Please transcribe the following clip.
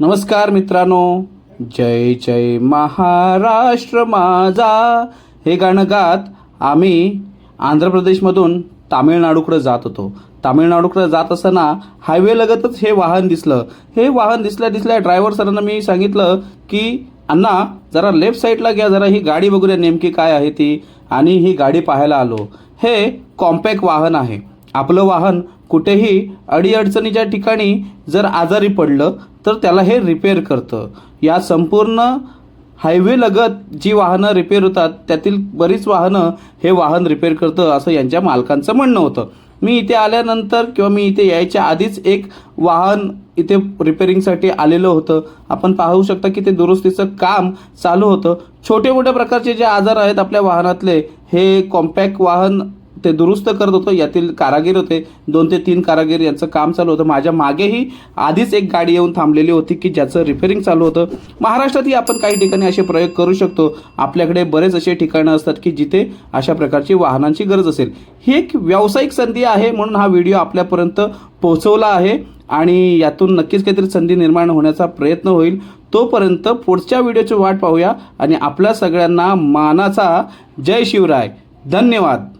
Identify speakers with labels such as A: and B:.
A: नमस्कार मित्रांनो. जय जय महाराष्ट्र माझा. हे गाणं गात आम्ही आंध्र प्रदेशमधून तामिळनाडूकडे जात होतो. तामिळनाडूकडे जात असताना हायवेलगतच हे वाहन दिसलं. हे वाहन दिसल्या दिसल्या ड्रायव्हर सरांना मी सांगितलं की अण्णा जरा लेफ्ट साईडला घ्या जरा ही गाडी बघूया नेमकी काय आहे ती. आणि ही गाडी पाहायला आलो. हे कॉम्पॅक्ट वाहन आहे. आपलं वाहन कुठेही अडीअडचणीच्या ठिकाणी जर आजारी पडलं तर त्याला हे रिपेअर करतं. या संपूर्ण हायवेलगत जी वाहनं रिपेअर होतात त्यातील बरीच वाहनं हे वाहन रिपेअर करतं असं यांच्या मालकांचं म्हणणं होतं. मी इथे आल्यानंतर किंवा मी इथे यायच्या आधीच एक वाहन इथे रिपेअरिंगसाठी आलेलं होतं. आपण पाहू शकता की ते दुरुस्तीचं काम चालू होतं. छोटे मोठ्या प्रकारचे जे आजार आहेत आपल्या वाहनातले हे कॉम्पॅक्ट वाहन ते दुरुस्त करत होतो यातील कारागीर होते. दोन ते तीन कारागीर यांचं काम चालू होतं. माझ्या मागेही आधीच एक गाडी येऊन थांबलेली होती की ज्याचं रिपेअरिंग चालू होतं. महाराष्ट्रातही आपण काही ठिकाणी असे प्रयोग करू शकतो. आपल्याकडे बरेच असे ठिकाणं असतात की जिथे अशा प्रकारची वाहनांची गरज असेल. ही एक व्यावसायिक संधी आहे म्हणून हा व्हिडिओ आपल्यापर्यंत पोहोचवला आहे आणि यातून नक्कीच काहीतरी संधी निर्माण होण्याचा प्रयत्न होईल. तोपर्यंत पुढच्या व्हिडिओची वाट पाहूया आणि आपल्या सगळ्यांना मानाचा जय शिवराय. धन्यवाद.